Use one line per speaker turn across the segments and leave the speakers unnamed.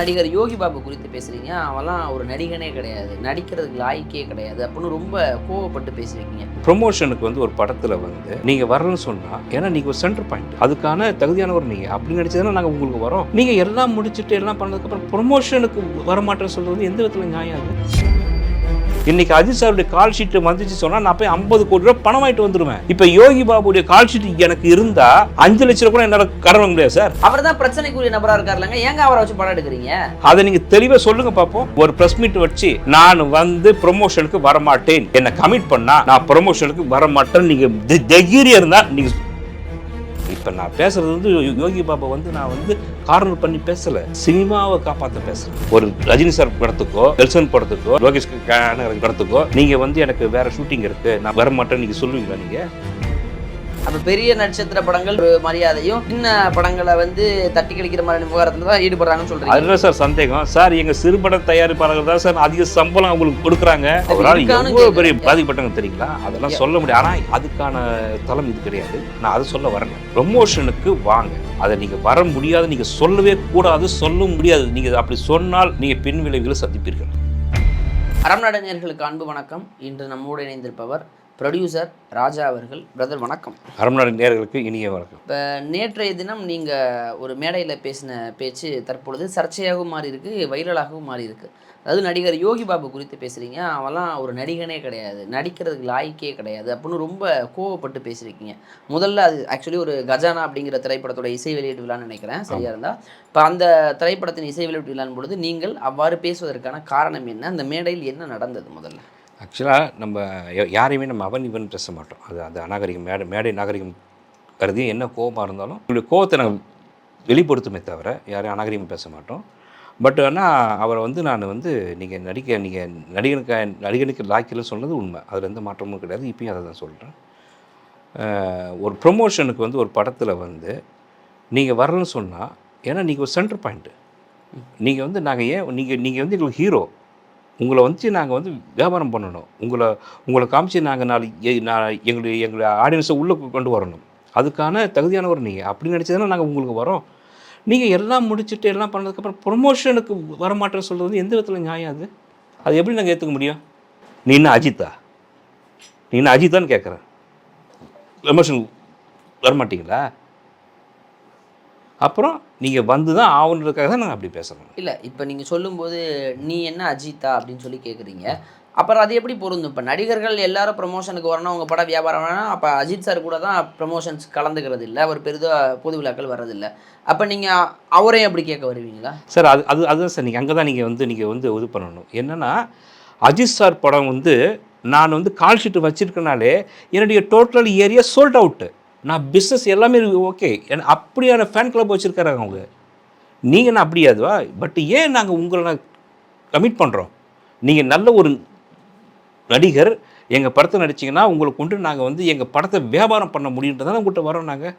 நடிகர் யோகி பாபு குறித்து பேசுறீங்க. அவெல்லாம் ஒரு நடிகனே கிடையாது. நடிக்கிறதுக்கு லாய்க்கே கிடையாது அப்படின்னு ரொம்ப கோவப்பட்டு பேசுறீங்க
ப்ரொமோஷனுக்கு வந்து ஒரு படத்தில் வந்து நீங்கள் வரணும்னு சொன்னால் ஏன்னா நீங்கள் ஒரு சென்டர் பாயிண்ட் அதுக்கான தகுதியானவர் நீங்கள் அப்படி நடிச்சதுன்னா நாங்கள் உங்களுக்கு வரோம். நீங்கள் எல்லாம் முடிச்சுட்டு எல்லாம் பண்ணதுக்கப்புறம் ப்ரொமோஷனுக்கு வரமாட்டேன்னு சொல்கிறது எந்த விதத்தில் நியாயம் அது? இன்னைக்கு அஜித் சாருடைய கால் ஷீட் வந்துச்சு சொன்னால் நான் போய் ஐம்பது கோடி ரூபாய் பணம் வாங்கிட்டு வந்துருவேன். இப்போ யோகி பாபுடைய கால் ஷீட் எனக்கு இருந்தா அஞ்சு லட்ச ரூபாய் கூட என்னால் கடன் வாங்க முடியாது சார்.
அவர் தான் பிரச்சனைக்குரிய நபரா இருக்காருலங்க ஏங்க அவரை வச்சு படம் எடுக்கிறீங்க?
அதை நீங்க தெளிவா சொல்லுங்க பாப்போம். ஒரு பிரஸ் மீட் வச்சு நான் வந்து ப்ரொமோஷனுக்கு வரமாட்டேன். என்ன கமிட் பண்ணா நான் ப்ரொமோஷனுக்கு வரமாட்டேன் நீங்க தைரியம் இருந்தா நீங்க இப்போ நான் பேசுறது வந்து யோ- யோகி பாபா வந்து நான் வந்து கார்னர் பண்ணி பேசல சினிமாவை காப்பாற்ற பேசுறேன் ஒரு ரஜினி சார் படத்துக்கோ எல்சன் படத்துக்கோ லோகேஷ் கனகராஜ் படத்துக்கோ நீங்க வந்து எனக்கு வேற ஷூட்டிங் இருக்கு நான் வர மாட்டேன்னு நீங்க சொல்லுவீங்களா நீங்க
அப்ப பெரிய நட்சத்திர படங்கள் மரியாதையும் சின்ன படங்களை வந்து தட்டி கழிக்கிற மாதிரி விவகாரத்துல தான் ஈடுபடுறாங்கன்னு சொல்றீங்க.
அதுதான் சார் சந்தேகம். சார் எங்க சிறுபட தயாரிப்பாளர்கள் தான் சார் அதிக சம்பளம் அவங்களுக்கு கொடுக்குறாங்க. எவ்வளவு பெரிய. பாதிக்கப்பட்டாங்க தெரியுங்களா? அதெல்லாம் சொல்ல முடியாது. ஆனா அதுக்கான தளம் இது கிடையாது. நான் அதை சொல்ல வரல. ப்ரொமோஷனுக்கு வாங்க. அதை நீங்க வர முடியாது. நீங்க சொல்லவே கூடாது. சொல்ல முடியாது. நீங்க அப்படி சொன்னால் நீங்க பின் விளைவுகளை சந்திப்பீர்கள்.
அறம் நடஞர்களுக்கு அன்பு வணக்கம். இன்று நம்மோடு இணைந்திருப்பவர் ப்ரொடியூசர் ராஜா அவர்கள். பிரதர் வணக்கம்.
அரண்மனை நேர்களுக்கு இனிய வணக்கம்.
இப்போ நேற்றைய தினம் நீங்கள் ஒரு மேடையில் பேசின பேச்சு தற்பொழுது சர்ச்சையாகவும் மாறி இருக்கு வைரலாகவும் மாறி இருக்கு அதாவது நடிகர் யோகி பாபு குறித்து பேசுகிறீங்க அவன்லாம் ஒரு நடிகனே கிடையாது. நடிக்கிறதுக்கு லாய்க்கே கிடையாது அப்படின்னு ரொம்ப கோவப்பட்டு பேசியிருக்கீங்க. முதல்ல அது ஆக்சுவலி ஒரு கஜானா அப்படிங்கிற திரைப்படத்தோட இசை வெளியீட்டு விழான்னு நினைக்கிறேன். சரியா இருந்தால் இப்போ அந்த திரைப்படத்தின் இசை வெளியீட்டு விழான் பொழுது நீங்கள் அவ்வாறு பேசுவதற்கான காரணம் என்ன? அந்த மேடையில் என்ன நடந்தது முதல்ல?
ஆக்சுவலாக நம்ம யாரையுமே நம்ம அவன் இவன் பேச மாட்டோம். அது அது அநாகரிகம் மேடை மேடை நாகரிகம் கருதி என்ன கோபமாக இருந்தாலும் உங்களுடைய கோபத்தை நாங்கள் வெளிப்படுத்துமே தவிர யாரையும் அநாகரிகம் பேச மாட்டோம். பட் ஆனால் அவரை வந்து நான் வந்து நீங்கள் நடிக்க நீங்கள் நடிகனுக்கு நடிகனுக்கு லாக்கில்னு சொன்னது உண்மை. அதில் எந்த மாற்றமும் கிடையாது. இப்பயும் அதை தான் சொல்கிறேன் ஒரு ப்ரொமோஷனுக்கு வந்து ஒரு படத்தில் வந்து நீங்கள் வரலன்னு சொன்னால் ஏன்னா நீங்கள் ஒரு சென்டர் பாயிண்ட்டு நீங்கள் வந்து நாங்கள் ஏன் நீங்கள் நீங்கள் வந்து எங்களுக்கு ஹீரோ உங்களை வந்து நாங்கள் வந்து வியாபாரம் பண்ணணும். உங்களை உங்களை காமிச்சு நாங்கள் நாலு நான் எங்களுடைய எங்களுடைய ஆடியன்ஸை உள்ளே கொண்டு வரணும். அதுக்கான தகுதியானவர் நீங்கள் அப்படி நினச்சதுன்னா நாங்கள் உங்களுக்கு வரோம். நீங்கள் எல்லாம் முடிச்சுட்டு எல்லாம் பண்ணதுக்கப்புறம் ப்ரொமோஷனுக்கு வரமாட்டேன்னு சொல்கிறது எந்த விதத்தில் நியாயம் அது? அது எப்படி நாங்கள் ஏற்றுக்க முடியும்? நீ என்ன அஜித்தா? நீ என்ன அஜித்தான்னு கேட்குறேன் ப்ரமோஷன் வரமாட்டீங்களா? அப்புறம் நீங்கள் வந்து தான் ஆகணுன்றதுக்காக தான் நாங்கள் அப்படி பேசுகிறோம்
இல்லை இப்போ நீங்கள் சொல்லும்போது நீ என்ன அஜித்தா அப்படின்னு சொல்லி கேட்குறீங்க அப்புறம் அது எப்படி பொருந்தும்? இப்போ நடிகர்கள் எல்லாரும் ப்ரமோஷனுக்கு வரணும் உங்கள் படம் வியாபாரம் வேணும். அப்போ அஜித் சார் கூட தான் ப்ரமோஷன்ஸ் கலந்துக்கிறது இல்லை அவர் பெரிதாக பொது விழாக்கள் வர்றதில்லை அப்போ நீங்கள் அவரையும் அப்படி கேட்க வருவீங்களா?
சார் அது அது அதுதான் சார் நீங்கள் அங்கே தான் நீங்கள் வந்து நீங்கள் வந்து இது பண்ணணும். என்னென்னா அஜித் சார் படம் வந்து நான் வந்து கால் ஷீட் வச்சிருக்கனாலே என்னுடைய டோட்டல் ஏரியா சோல்ட் அவுட்டு நான் பிஸ்னஸ் எல்லாமே ஓகே ஏன்னா அப்படியான ஃபேன் கிளப் வச்சுருக்காரு அவங்க. நீங்கள் என்ன அப்படியா அதுவா பட் ஏன் நாங்கள் உங்களை நான் கமிட் பண்ணுறோம் நீங்கள் நல்ல ஒரு நடிகர் எங்கள் படத்தை நடிச்சிங்கன்னா உங்களை கொண்டு நாங்கள் வந்து எங்கள் படத்தை வியாபாரம் பண்ண முடியுன்றதால உங்கள்கிட்ட வரோம் நாங்கள்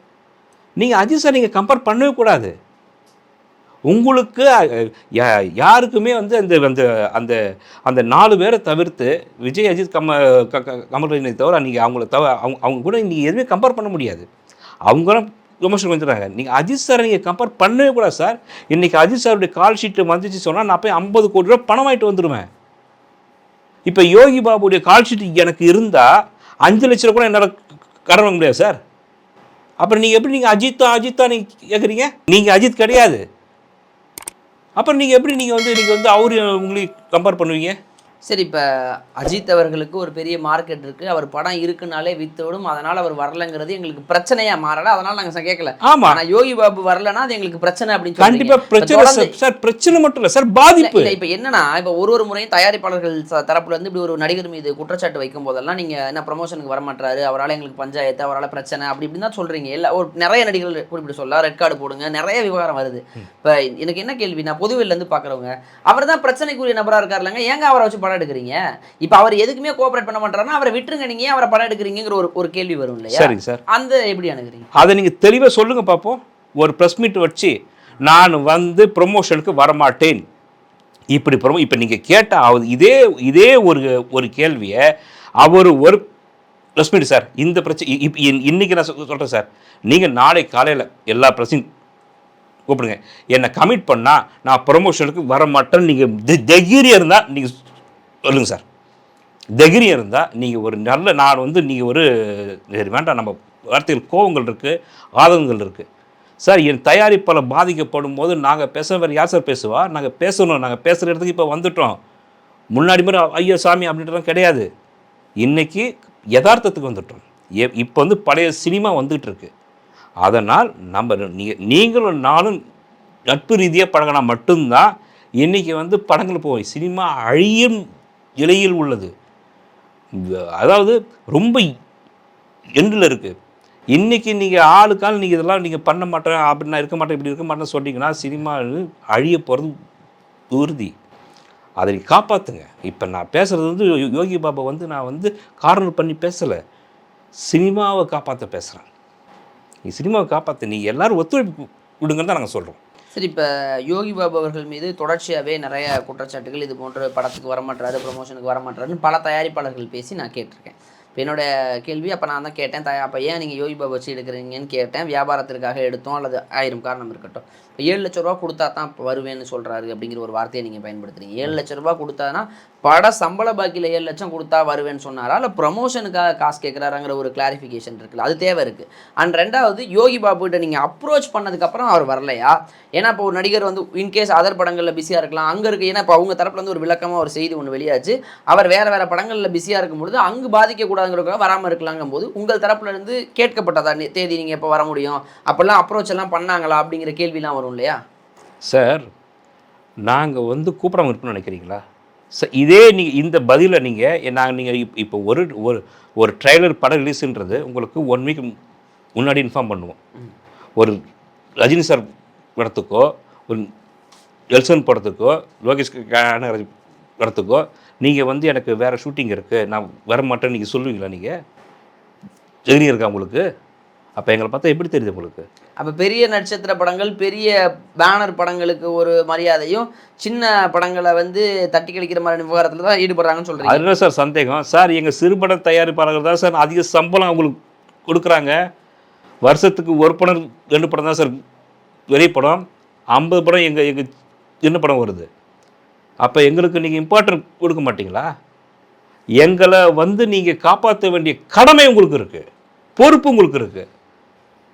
நீங்கள் அஜித் சார் நீங்கள் கம்பேர் பண்ணவே கூடாது. உங்களுக்கு யா- யாருக்குமே வந்து அந்த அந்த அந்த அந்த நாலு பேரை தவிர்த்து விஜய் அஜித் கம க- தவிர நீங்கள் அவங்கள தவிர அவங்க அவங்க கூட நீங்கள் எதுவுமே கம்பேர் பண்ண முடியாது. அவங்களும் விமர்சனம் வந்துடுறாங்க நீங்கள் அஜித் சாரை நீங்கள் கம்பேர் பண்ணவே கூடாது சார். இன்றைக்கி அஜித் சாருடைய கால் ஷீட்டு வந்துச்சு சொன்னால் நான் போய் ஐம்பது கோடி ரூபா பணம் ஆகிட்டு வந்துடுவேன் இப்போ யோகி பாபுடைய கால் ஷீட் எனக்கு இருந்தால் அஞ்சு லட்ச ரூபா கூட என்னால் கடன் வாங்க முடியாது சார். அப்புறம் நீங்கள் எப்படி நீங்கள் அஜித்தா அஜித்தா நீங்கள் கேட்குறீங்க நீங்கள் அஜித் கிடையாது. அப்புறம் நீங்கள் எப்படி நீங்கள் வந்து நீங்கள் வந்து அவரு உங்களுக்கு கம்பேர் பண்ணுவீங்க?
சரி இப்போ அஜித் அவர்களுக்கு ஒரு பெரிய மார்க்கெட் இருக்குது அவர் படம் இருக்குனாலே வித்தோடும் அதனால் அவர் வரலங்கிறது எங்களுக்கு பிரச்சனையாக மாறல. அதனால் நாங்கள் கேட்கல
ஆமாம்
ஆனால் யோகி பாபு வரலன்னா அது எங்களுக்கு பிரச்சனை அப்படின்னு
கண்டிப்பாக
சொல்றீங்க.
பிரச்சனை. சார் மட்டும் இல்லை சார் பாதிப்பு.
இல்ல இப்போ என்னன்னா இப்போ ஒரு ஒரு முறையும் தயாரிப்பாளர்கள் தரப்புல இருந்து இப்படி ஒரு நடிகர் மீது குற்றச்சாட்டு வைக்கும் போதெல்லாம் நீங்க என்ன ப்ரமோஷனுக்கு வர மாட்டாரு அவரால் எங்களுக்கு பஞ்சாயத்து அவரால் பிரச்சனை அப்படி இப்படின்னு தான் சொல்றீங்க. எல்லா ஒரு நிறைய நடிகர்கள் குறிப்பிட்டு சொல்ல ரெட் கார்டு போடுங்க நிறைய விவகாரம் வருது. இப்போ எனக்கு என்ன கேள்வி நான் பொதுவெளில இருந்து பாக்குறவங்க அவர் தான் பிரச்சனைக்குரிய நபரா இருக்காருலங்க ஏங்க அவரை வச்சு படம் எடுக்கிறீங்க? இப்போ அவர் எதுக்குமே கோஆபரேட் பண்ண மாட்டாருன்னா அவரை விட்டுருங்க நீங்க அவரை படம் எடுக்கிறீங்கிற ஒரு ஒரு கேள்வி வரும் இல்லையா?
சரிங்க சார்.
அந்த எப்படி அணுகுறீங்க?
அதை நீங்கள் தெளிவாக சொல்லுங்கள் பார்ப்போம் ஒரு ப்ரெஸ் மீட் வச்சு நான் வந்து ப்ரொமோஷனுக்கு வரமாட்டேன். இப்படி ப்ரொமோ இப்போ நீங்கள் கேட்ட அவர் இதே இதே ஒரு ஒரு கேள்வியை அவர் ஒரு ப்ரெஸ் மீட் சார் இந்த பிரச்சனை இன்னைக்கு நான் சொல்கிறேன் சார். நீங்கள் நாளை காலையில் எல்லா பிரச்சனையும் கூப்பிடுங்க. என்னை கமிட் பண்ணால் நான் ப்ரொமோஷனுக்கு வர மாட்டேன்னு நீங்கள் தைரியம் இருந்தால் நீங்கள் சொல்லுங்கள் சார். தைரியம் இருந்தால் நீங்கள் ஒரு நல்ல நான் வந்து நீங்கள் ஒரு சரி வேண்டாம் நம்ம வார்த்தைகள் கோவங்கள் இருக்குது ஆதங்கங்கள் இருக்குது சார் என் தயாரிப்பால் பாதிக்கப்படும் போது நாங்கள் பேச வேறு யார் சார் பேசுவா? நாங்கள் பேசணும் நாங்கள் பேசுகிற இடத்துக்கு இப்போ வந்துட்டோம். முன்னாடி மாதிரி ஐயோ சாமி அப்படின்றதுலாம் கிடையாது. இன்னைக்கு யதார்த்தத்துக்கு வந்துட்டோம். எ இப்போ வந்து பழைய சினிமா வந்துகிட்டு இருக்கு. அதனால் நம்ம நீங்கள் நீங்களும் நானும் நட்பு ரீதியாக பழகினா மட்டும்தான் இன்றைக்கி வந்து படங்கள் போய் சினிமா அழியும் நிலையில் உள்ளது. அதாவது ரொம்ப எண்டில் இருக்குது இன்றைக்கி நீங்கள் ஆளுக்கால் நீங்கள் இதெல்லாம் நீங்கள் பண்ண மாட்டேன் அப்படி நான் இருக்க மாட்டேன் இப்படி இருக்க மாட்டேன்னு சொன்னீங்கன்னா சினிமா அழிய போகிறது உறுதி. அதை காப்பாற்றுங்க இப்போ நான் பேசுகிறது வந்து யோ- யோகி பாபா வந்து நான் வந்து கார்னர் பண்ணி பேசலை. சினிமாவை காப்பாற்ற பேசுகிறேன் நீ சினிமாவை காப்பாற்ற நீ எல்லாரும் ஒத்துழைப்பு கொடுங்கன்னு தான் நாங்கள் சொல்கிறோம்
சரி இப்போ யோகி பாபு அவர்கள் மீது தொடர்ச்சியாகவே நிறைய குற்றச்சாட்டுகள் இது போன்ற படத்துக்கு வரமாட்டாரு ப்ரொமோஷனுக்கு வரமாட்டாருன்னு பல தயாரிப்பாளர்கள் பேசி நான் கேட்டிருக்கேன். இப்போ என்னோட கேள்வி அப்போ நான் தான் கேட்டேன் த அப்போ ஏன் நீங்கள் யோகி பாபா வச்சு எடுக்கிறீங்கன்னு கேட்டேன். வியாபாரத்திற்காக எடுத்தோம் அல்லது ஆயிரம் காரணம் இருக்கட்டும். இப்போ ஏழு லட்ச ரூபா கொடுத்தா தான் இப்போ வருவேன்னு சொல்கிறாரு அப்படிங்கிற ஒரு வார்த்தையை நீங்கள் பயன்படுத்துறீங்க. ஏழு லட்ச ரூபா கொடுத்தானா பட சம்பள பாக்கியில் ஏழு லட்சம் கொடுத்தா வருவேன்னு சொன்னாரா? இல்லை ப்ரொமோஷனுக்காக காசு கேட்குறாருங்கிற ஒரு கிளாரிஃபிகேஷன் இருக்குல்ல அது தேவை இருக்குது அண்ட் ரெண்டாவது யோகி பாபுகிட்ட நீங்கள் அப்ரோச் பண்ணதுக்கப்புறம் அவர் வரலையா? ஏன்னா இப்போ ஒரு நடிகர் வந்து இன்கேஸ் அதர் படங்களில் பிஸியாக இருக்கலாம் அங்கே இருக்கு ஏன்னா இப்போ அவங்க தரப்புலேருந்து ஒரு விளக்கமாக ஒரு செய்தி ஒன்று வெளியாச்சு. அவர் வேறு வேறு படங்களில் பிஸியாக இருக்கும் பொழுது அங்கு பாதிக்கக்கூடாதுங்கிறதுக்காக வராமல் இருக்கலாங்கும் போது உங்கள் தரப்புலேருந்து கேட்கப்பட்டதா? தேதி நீங்கள் எப்போ வர முடியும்? அப்போல்லாம் அப்ரோச் எல்லாம் பண்ணாங்களா? அப்படிங்கிற கேள்விலாம் வரும் இல்லையா?
சார் நாங்கள் வந்து கூப்பிடாம இருப்போம்னு நினைக்கிறீங்களா? சார் இதே நீங்கள் இந்த பதிலை நீங்கள் நாங்கள் நீங்கள் இப்போ ஒரு ஒரு ஒரு ட்ரைலர் படம் ரிலீஸுன்றது உங்களுக்கு ஒன் வீக் முன்னாடி இன்ஃபார்ம் பண்ணுவோம். ஒரு ரஜினி சார் படத்துக்கோ ஒரு எல்சன் படத்துக்கோ லோகேஷ் கனகராஜ் படத்துக்கோ நீங்கள் வந்து எனக்கு வேறு ஷூட்டிங் இருக்குது நான் வர மாட்டேன்னு நீங்கள் சொல்லுவீங்களா நீங்கள் தைரியம் இருக்கா உங்களுக்கு? அப்போ எங்களை பார்த்தா எப்படி தெரியுது உங்களுக்கு?
அப்போ பெரிய நட்சத்திர படங்கள் பெரிய பேனர் படங்களுக்கு ஒரு மரியாதையும் சின்ன படங்களை வந்து தட்டி கழிக்கிற மாதிரி விவகாரத்தில் தான் ஈடுபடுறாங்கன்னு சொல்கிறீங்க
அதில் சார் சந்தேகம்? சார் எங்கள் சிறுபட தயாரிப்பாளர்கள் தான் சார் அதிக சம்பளம் அவங்களுக்கு கொடுக்குறாங்க. வருஷத்துக்கு ஒரு படம் ரெண்டு படம் தான் சார் பெரிய படம் ஐம்பது படம் எங்கள் எங்கள் சின்ன படம் வருது. அப்போ எங்களுக்கு நீங்கள் இம்பார்ட்டன்ட் கொடுக்க மாட்டீங்களா? எங்களை வந்து நீங்கள் காப்பாற்ற வேண்டிய கடமை உங்களுக்கு இருக்குது பொறுப்பு உங்களுக்கு இருக்குது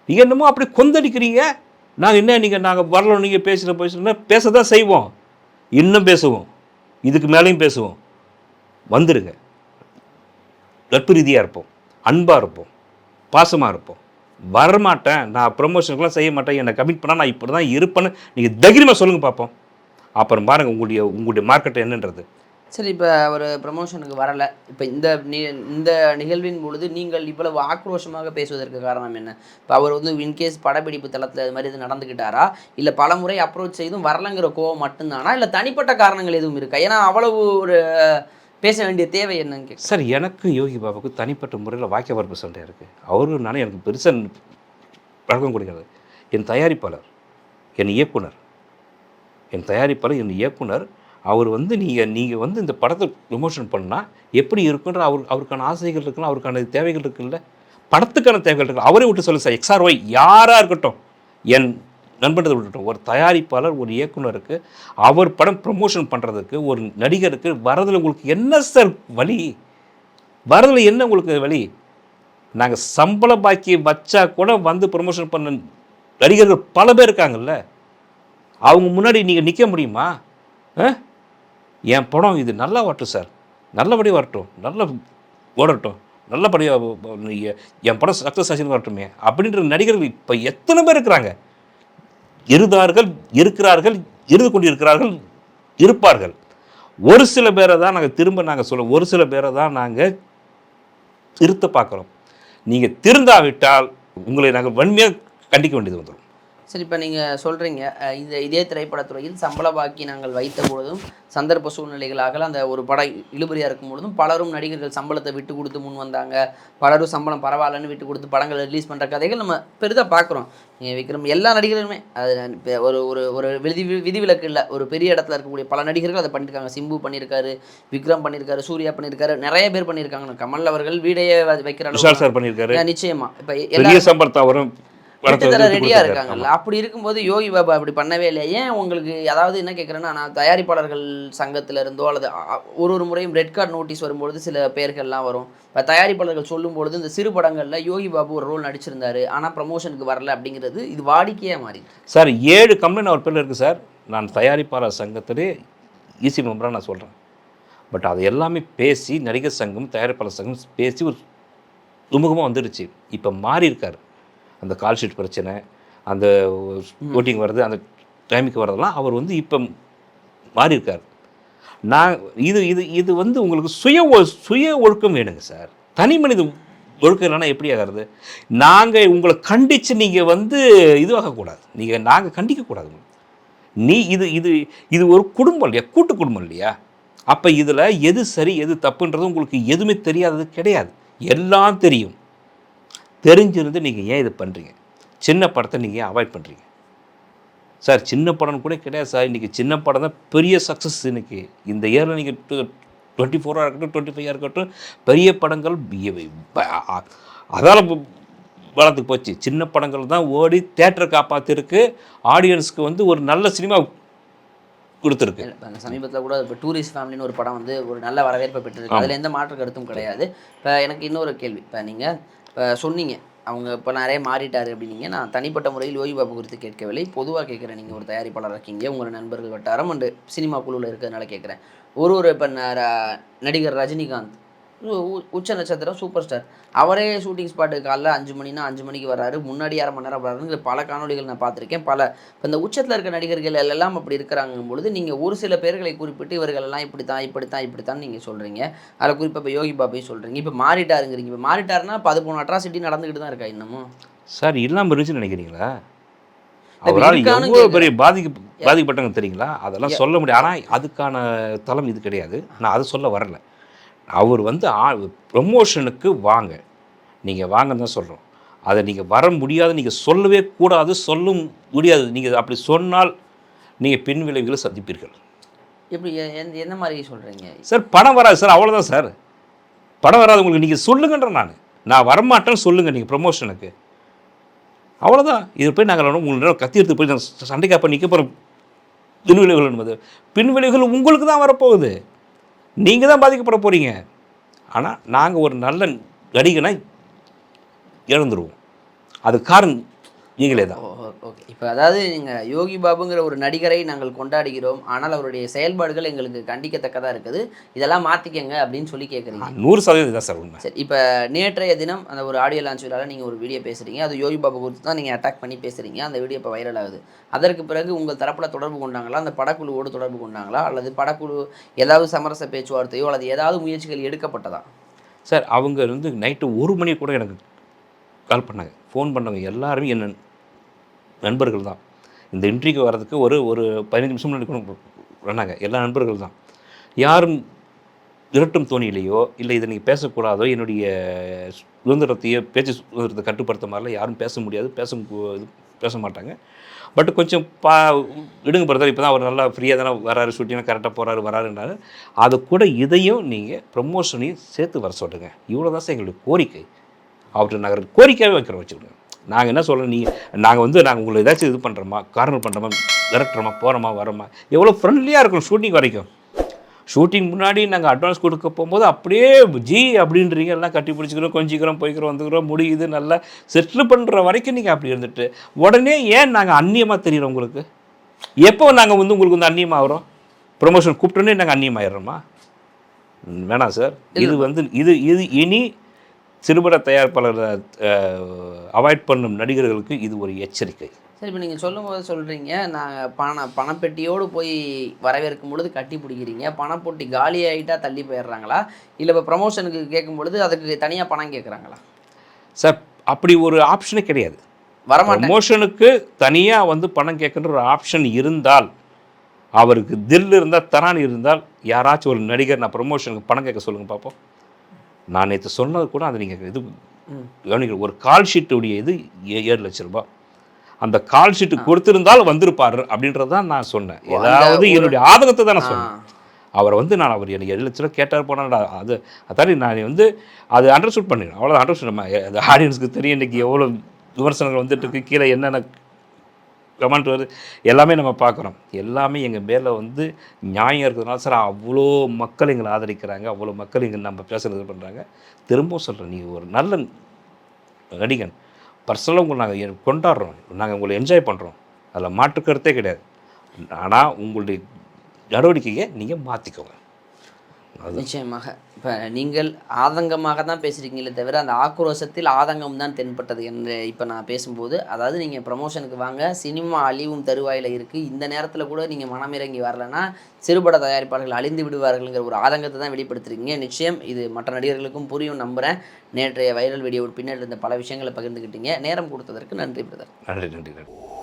நீங்கள் என்னமோ அப்படி கொந்தளிக்கிறீங்க. நாங்கள் என்ன நீங்கள் நாங்கள் வரல நீங்கள் பேசுகிற பேசுகிறோன்னா பேச தான் செய்வோம். இன்னும் பேசுவோம். இதுக்கு மேலேயும் பேசுவோம். வந்துடுங்க நட்பு ரீதியாக இருப்போம். அன்பாக இருப்போம். பாசமாக இருப்போம். வரமாட்டேன். நான் ப்ரொமோஷனுக்குலாம் செய்ய மாட்டேன். என்னை கமிட் பண்ணால் நான் இப்படி தான் இருப்பேன்னு நீங்கள் தைரியமாக சொல்லுங்கள் பார்ப்போம் அப்புறம் பாருங்கள் உங்களுடைய உங்களுடைய மார்க்கெட் என்னன்றது.
சரி இப்போ ஒரு ப்ரமோஷனுக்கு வரலை. இப்போ இந்த இந்த நிகழ்வின் பொழுது நீங்கள் இவ்வளவு ஆக்ரோஷமாக பேசுவதற்கு காரணம் என்ன? இப்போ அவர் வந்து இன்கேஸ் படப்பிடிப்பு தளத்தில் இது மாதிரி இது நடந்துக்கிட்டாரா இல்லை பல முறை அப்ரோச் செய்தும் வரலங்கிற கோவம் மட்டும்தானா? இல்லை தனிப்பட்ட காரணங்கள் எதுவும் இருக்கா? ஏன்னா அவ்வளவு ஒரு பேச வேண்டிய தேவை என்னன்னு கேட்க
சார் எனக்கு யோகி பாபாவுக்கு தனிப்பட்ட முறையில் வாக்கிய வரப்பு சண்டை இருக்குது அவரும் நானும் எனக்கு பெருசாக பழக்கம் கொடுக்கிறது என் தயாரிப்பாளர் என் இயக்குனர் என் தயாரிப்பாளர் என் இயக்குனர் அவர் வந்து நீங்கள் நீங்கள் வந்து இந்த படத்தை ப்ரொமோஷன் பண்ணால் எப்படி இருக்குன்ற அவர் அவருக்கான ஆசைகள் இருக்குல்ல அவருக்கான தேவைகள் இருக்குல்ல? படத்துக்கான தேவைகள் இருக்குல்ல? அவரே விட்டு சொல்லு சார். எக்ஸ்ஆர்ஒய் யாராக இருக்கட்டும் என் நண்பனதை விட்டுட்டோம் ஒரு தயாரிப்பாளர் ஒரு இயக்குனருக்கு அவர் படம் ப்ரொமோஷன் பண்ணுறதுக்கு ஒரு நடிகருக்கு வரதில் உங்களுக்கு என்ன சார் வழி? வரதில் என்ன உங்களுக்கு வழி? நாங்கள் சம்பள பாக்கி வச்சா கூட வந்து ப்ரொமோஷன் பண்ண நடிகர்கள் பல பேர் இருக்காங்கல்ல? அவங்க முன்னாடி நீங்கள் நிற்க முடியுமா? என் படம் இது நல்லா வரட்டும் சார். நல்லபடியாக வரட்டும். நல்ல ஓடட்டும். நல்லபடியாக என் படம் சக்ஸஸ் ஆச்சுன்னு வரட்டுமே அப்படின்ற நடிகர்கள் இப்போ எத்தனை பேர் இருக்கிறாங்க? இருந்தார்கள் இருக்கிறார்கள் இருந்து கொண்டிருக்கிறார்கள் இருப்பார்கள். ஒரு சில பேரை தான் நாங்கள் திரும்ப நாங்கள் சொல்ல ஒரு சில பேரை தான் நாங்கள் திருத்த பார்க்குறோம். நீங்கள் திருந்தாவிட்டால் உங்களை நாங்கள் வன்மையாக கண்டிக்க வேண்டியது வந்துடும்
சரி இப்போ நீங்கள் சொல்கிறீங்க இந்த இதே திரைப்படத்துறையில் சம்பள பாக்கி நாங்கள் வைத்த பொழுதும் சந்தர்ப்ப சூழ்நிலைகளாக அந்த ஒரு படம் இழுபறியாக இருக்கும் பொழுதும் பலரும் நடிகர்கள் சம்பளத்தை விட்டு கொடுத்து முன் வந்தாங்க. பலரும் சம்பளம் பரவாயில்லன்னு விட்டு கொடுத்து படங்களை ரிலீஸ் பண்ணுற கதைகள் நம்ம பெரிதாக பார்க்குறோம் நீங்கள் விக்ரம் எல்லா நடிகர்களுமே அது ஒரு ஒரு ஒரு விதி விதிவிலக்கு இல்லை ஒரு பெரிய இடத்துல இருக்கக்கூடிய பல நடிகர்கள் அதை பண்ணியிருக்காங்க சிம்பு பண்ணியிருக்காரு விக்ரம் பண்ணியிருக்காரு சூர்யா பண்ணியிருக்காரு நிறைய பேர் பண்ணியிருக்காங்க கமல் அவர்கள் வீடையே வைக்கிற
சார் பண்ணியிருக்காரு
நிச்சயமா. இப்போ எல்லா
சம்பளத்தை அவரும்
விட்டு தர
வந்து
ரெடியா
கொடுத்துருக்காரு.
இருக்காங்கல்ல. அப்படி இருக்கும்போது யோகி பாபா அப்படி பண்ணவே இல்லை ஏன் உங்களுக்கு அதாவது என்ன கேட்குறேன்னா நான் தயாரிப்பாளர்கள் சங்கத்துல இருந்தோ அல்லது ஒரு ஒரு முறையும் ரெட் கார்டு நோட்டீஸ் வரும்பொழுது சில பெயர்கள்லாம் வரும். இப்போ தயாரிப்பாளர்கள் சொல்லும்பொழுது இந்த சிறு படங்கள்ல யோகி பாபு ஒரு ரோல் நடிச்சிருந்தாரு. ஆனா ப்ரமோஷனுக்கு வரல அப்படிங்கிறது இது வாடிக்கையா மாறி
சார் ஏழு கம்ப்ளைண்ட் அவர் பேரில் இருக்குது சார். நான் தயாரிப்பாளர் சங்கத்திலே ஈசி மெம்பராக நான் சொல்கிறேன் பட் அது எல்லாமே பேசி நடிகர் சங்கம் தயாரிப்பாளர் சங்கம் பேசி ஒரு சுமூகமாக வந்துடுச்சு இப்போ மாறி இருக்கார். அந்த கால் ஷீட் பிரச்சனை அந்த ஓட்டிங் வர்றது அந்த டைமுக்கு வர்றதெல்லாம் அவர் வந்து இப்போ மாறியிருக்கார். நான் இது இது இது வந்து உங்களுக்கு சுய ஒ- சுய ஒழுக்கம் வேணுங்க சார் தனி மனித ஒழுக்கம் இல்லைன்னா எப்படி ஆகிறது? நாங்கள் உங்களை கண்டித்து நீங்கள் வந்து இதுவாகக்கூடாது நீங்கள் நாங்கள் கண்டிக்கக்கூடாது நீ இது இது இது ஒரு குடும்பம் இல்லையா? கூட்டு குடும்பம் இல்லையா? அப்போ இதில் எது சரி எது தப்புன்றது உங்களுக்கு எதுவுமே தெரியாதது கிடையாது. எல்லாம் தெரியும். தெரிஞ்சிருந்து நீங்கள் ஏன் இது பண்ணுறீங்க சின்ன படத்தை நீங்கள் ஏன் அவாய்ட் பண்ணுறீங்க சார் சின்ன படம் கூட கிடையாது சார். இன்றைக்கி சின்ன படம் தான் பெரிய சக்ஸஸ் இன்னைக்கு. இந்த இயரில் நீங்கள் டுவெண்ட்டி ஃபோராக இருக்கட்டும் டுவெண்ட்டி ஃபைவாக இருக்கட்டும் பெரிய படங்கள் அதால் வளர்த்துக்கு போச்சு. சின்ன படங்கள் தான் ஓடி தேட்டரை காப்பாற்றிருக்கு ஆடியன்ஸுக்கு வந்து ஒரு நல்ல சினிமா கொடுத்துருக்கு.
இப்ப அந்த சமீபத்தில் கூட இப்போ டூரிஸ்ட் ஃபேமிலின்னு ஒரு படம் வந்து ஒரு நல்ல வரவேற்பை பெற்றிருக்கு. அதில் எந்த மாற்று கருத்தும் கிடையாது. இப்போ எனக்கு இன்னொரு கேள்வி. இப்போ நீங்கள் இப்போ சொன்னீங்க அவங்க இப்போ நிறைய மாறிட்டாரு அப்படின்னீங்க. நான் தனிப்பட்ட முறையில் யோகி பாபு குறித்து கேட்கவில்லை. பொதுவாக கேட்குறேன் நீங்கள் ஒரு தயாரிப்பாளர் இருக்கீங்க உங்கள் நண்பர்கள் வட்டாரம் அண்டு சினிமா குழுவில் இருக்கிறதுனால கேட்குறேன். ஒரு ஒரு இப்போ நடிகர் ரஜினிகாந்த் உச்ச நட்சத்திரம் சூப்பர் ஸ்டார் அவரே ஷூட்டிங் ஸ்பாட்டு காலைல அஞ்சு மணினா அஞ்சு மணிக்கு வராரு முன்னாடி அரை மணி நேரம் வராருங்கிற பல காணொளிகள் நான் பார்த்துருக்கேன். பல இப்போ இந்த உச்சத்தில் இருக்க நடிகர்கள் எல்லாம் அப்படி இருக்கிறாங்க பொழுது நீங்கள் ஒரு சில பேர்களை குறிப்பிட்டு இவர்கள் எல்லாம் இப்படி தான் இப்படி தான் இப்படி தான் நீங்கள் சொல்கிறீங்க அதில் குறிப்பாக இப்போ யோகி பாபையும் சொல்கிறீங்க இப்போ மாறிட்டாருங்கிறீங்க. இப்போ மாறிட்டாருன்னா இப்போ அது போன அட்ராசிட்டி நடந்துக்கிட்டு தான் இருக்கா இன்னமும்?
சார் இல்லாமல் இருந்துச்சுன்னு நினைக்கிறீங்களா? அவரால் எவ்வளோ பெரிய பாதிக்க பாதிக்கப்பட்டவங்க தெரியுங்களா? அதெல்லாம் சொல்ல முடியாது. ஆனால் அதுக்கான தளம் இது கிடையாது. நான் அதை சொல்ல வரல. அவர் வந்து ப்ரொமோஷனுக்கு வாங்க. நீங்கள் வாங்கன்னு தான் சொல்கிறோம் அதை நீங்கள் வர முடியாது நீங்கள் சொல்லவே கூடாது சொல்ல முடியாது. நீங்கள் அப்படி சொன்னால் நீங்கள் பின் விளைவுகளை சந்திப்பீர்கள்.
எப்படி என்ன மாதிரி சொல்கிறீங்க
சார் பணம் வராது சார் அவ்வளோதான் சார். பணம் வராது உங்களுக்கு நீங்கள் சொல்லுங்கன்ற நான். நான் வரமாட்டேன்னு சொல்லுங்கள் நீங்கள் ப்ரொமோஷனுக்கு அவ்வளோதான் இது போய் நாங்கள் உங்களுக்கு நேரம் கத்தி எடுத்து போய் சண்டைக்காப்ப நிற்க போகிற பின்விளைவுகள் என்பது. பின்விளைவுகள் உங்களுக்கு தான் வரப்போகுது. நீங்கள் தான் பாதிக்கப்பட போகிறீங்க ஆனால் நாங்கள் ஒரு நல்ல நடிகனை இழந்துருவோம் அது காரணம் நீங்களே தான்
ஓகே இப்போ அதாவது நீங்கள் யோகி பாபுங்கிற ஒரு நடிகரை நாங்கள் கொண்டாடுகிறோம். ஆனால் அவருடைய செயல்பாடுகள் எங்களுக்கு கண்டிக்கத்தக்கதாக இருக்குது. இதெல்லாம் மாற்றிக்கங்க அப்படின்னு சொல்லி கேட்குறீங்க
நூறு சதவீதம் தான் சார் உண்மை.
சரி இப்போ நேற்றைய தினம் அந்த ஒரு ஆடியோ லான்ச் விழாவில் நீங்கள் ஒரு வீடியோ பேசுகிறீங்க அது யோகி பாபு குறித்து தான் நீங்கள் அட்டாக் பண்ணி பேசுகிறீங்க அந்த வீடியோ இப்போ வைரல் ஆகுது. அதற்கு பிறகு உங்கள் தரப்பில் தொடர்பு கொண்டாங்களா? அந்த படக்குழுவோடு தொடர்பு கொண்டாங்களா? அல்லது படக்குழு ஏதாவது சமரச பேச்சுவார்த்தையோ அல்லது ஏதாவது முயற்சிகள் எடுக்கப்பட்டதா?
சார் அவங்க வந்து நைட்டு ஒரு மணி கூட எனக்கு கால் பண்ணாங்க. ஃபோன் பண்ணவங்க எல்லாருமே என்ன நண்பர்கள் தான் இந்த இன்ட்ரிக்கு வர்றதுக்கு ஒரு ஒரு பதினஞ்சு நிமிஷம் முன்னாடி கூட எல்லா நண்பர்கள் தான் யாரும் இரட்டும் தோணியிலையோ இல்லை இதை நீங்கள் பேசக்கூடாதோ என்னுடைய சுதந்திரத்தையோ பேச்சு சுதந்திரத்தை கட்டுப்படுத்த மாதிரிலாம் யாரும் பேச முடியாது. பேச பேச மாட்டாங்க. பட் கொஞ்சம் பா விடுங்க பிரதர் இப்போ தான் அவர் நல்லா ஃப்ரீயாக தானே வராரு ஷூட்டிங்காக கரெக்டாக போகிறாரு வராருன்றாரு. அது கூட இதையும் நீங்கள் ப்ரமோஷனையும் சேர்த்து வர சொல்லுங்கள் இவ்வளோ தான் சார் எங்களுடைய கோரிக்கை. அவர்கிட்ட நாங்கள் கோரிக்கையாகவே வைக்கிறோம் வச்சுக்கோங்க. நாங்கள் என்ன சொல்கிறோம் நீங்கள் நாங்கள் வந்து நாங்கள் உங்களை ஏதாச்சும் இது பண்ணுறோமா கார்னர் பண்ணுறோமா விரட்டுறோமா போகிறோமா வரோமா எவ்வளோ ஃப்ரெண்ட்லியாக இருக்கும் ஷூட்டிங் வரைக்கும். ஷூட்டிங் முன்னாடி நாங்கள் அட்வான்ஸ் கொடுக்க போகும்போது அப்படியே ஜி அப்படின்றீங்க எல்லாம் கட்டி பிடிச்சிக்கிறோம் கொஞ்சிக்கிறோம் போய்க்கிறோம் வந்துக்கிறோம் முடியுது நல்லா செட்டில் பண்ணுற வரைக்கும் நீங்கள் அப்படி இருந்துட்டு உடனே ஏன் நாங்கள் அந்நியமாக தெரியுறோம் உங்களுக்கு? எப்போ நாங்கள் வந்து உங்களுக்கு வந்து அந்நியமாக வரோம் ப்ரொமோஷன் கூப்பிட்டோன்னே நாங்கள் அந்நியமாயிடுறோமா? வேணாம் சார். இது வந்து இது இது இனி சிறுபட தயாரிப்பாளரை அவாய்ட் பண்ணும் நடிகர்களுக்கு இது ஒரு எச்சரிக்கை.
சரி இப்போ நீங்கள் சொல்லும்போது சொல்கிறீங்க நான் பண பணப்பெட்டியோடு போய் வரவேற்கும் பொழுது கட்டி பிடிக்கிறீங்க. பணப்பொட்டி காலி ஆகிட்டா தள்ளி போயிடுறாங்களா? இல்லை இப்போ ப்ரமோஷனுக்கு கேட்கும் பொழுது அதுக்கு தனியாக பணம் கேட்குறாங்களா?
சார் அப்படி ஒரு ஆப்ஷனே கிடையாது.
வரமாட்டேன்.
ப்ரமோஷனுக்கு தனியாக வந்து பணம் கேட்குற ஒரு ஆப்ஷன் இருந்தால் அவருக்கு தில் இருந்தால் தரான் இருந்தால் யாராச்சும் ஒரு நடிகர் நான் ப்ரமோஷனுக்கு பணம் கேட்க சொல்லுங்கள் பார்ப்போம் நான் நேற்று சொன்னது கூட அதை நீங்கள் இது கவனிக்கணும். ஒரு கால் ஷீட்டுடைய இது ஏ- ஏழு லட்ச ரூபாய் அந்த கால் ஷீட்டு கொடுத்திருந்தால் வந்திருப்பாரு அப்படின்றது தான் நான் சொன்னேன். ஏதாவது என்னுடைய ஆதங்கத்தை தான் நான். சொன்னேன். அவரை வந்து நான் அவர் எனக்கு ஏழு லட்ச ரூபா கேட்டார் போனாடா அது அதாடி நான் வந்து அது அண்டர்ஸ்டூட் பண்ணிடுறேன். அவ்வளோதான் அண்டர்ஸ்டூட் நம்ம ஆடியன்ஸ்க்கு தெரியும். இன்றைக்கி எவ்வளோ விமர்சனங்கள் வந்துட்டு இருக்கு. கீழே என்னென்ன கமெண்ட் வருது. எல்லாமே நம்ம பார்க்குறோம். எல்லாமே எங்கள் மேலே வந்து நியாயம் இருக்கிறதுனால சார் அவ்வளோ மக்கள் எங்களை ஆதரிக்கிறாங்க. அவ்வளோ மக்கள் எங்கள் நம்ம பேசுகிறது பண்ணுறாங்க திரும்பவும் சொல்கிறேன் நீங்கள் ஒரு நல்ல நடிகன். பர்சனலாக உங்களை நாங்கள் கொண்டாடுறோம். நாங்கள் உங்களை என்ஜாய் பண்ணுறோம் அதில் மாற்று கருத்தே கிடையாது. ஆனால் உங்களுடைய நடவடிக்கையை நீங்கள் மாற்றிக்கோங்க
நிச்சயமாக. இப்போ நீங்கள் ஆதங்கமாக தான் பேசுகிறீங்களே தவிர அந்த ஆக்ரோஷத்தில் ஆதங்கம் தான் தென்பட்டது என்று இப்போ நான் பேசும்போது அதாவது நீங்கள் ப்ரமோஷனுக்கு வாங்க சினிமா அழிவும் தருவாயில் இருக்குது இந்த நேரத்தில் கூட நீங்கள் மனமிறங்கி வரலைன்னா சிறுபட தயாரிப்பாளர்கள் அழிந்து விடுவார்கள்ங்கிற ஒரு ஆதங்கத்தை தான் வெளிப்படுத்துறீங்க. நிச்சயம் இது மற்ற நடிகர்களுக்கும் புரியும் நம்புகிறேன் நேற்றைய வைரல் வீடியோ பின்னாடி இருந்த பல விஷயங்களை பகிர்ந்துக்கிட்டீங்க நேரம் கொடுத்ததற்கு நன்றி பிரதர்
நன்றி நன்றி நன்றி.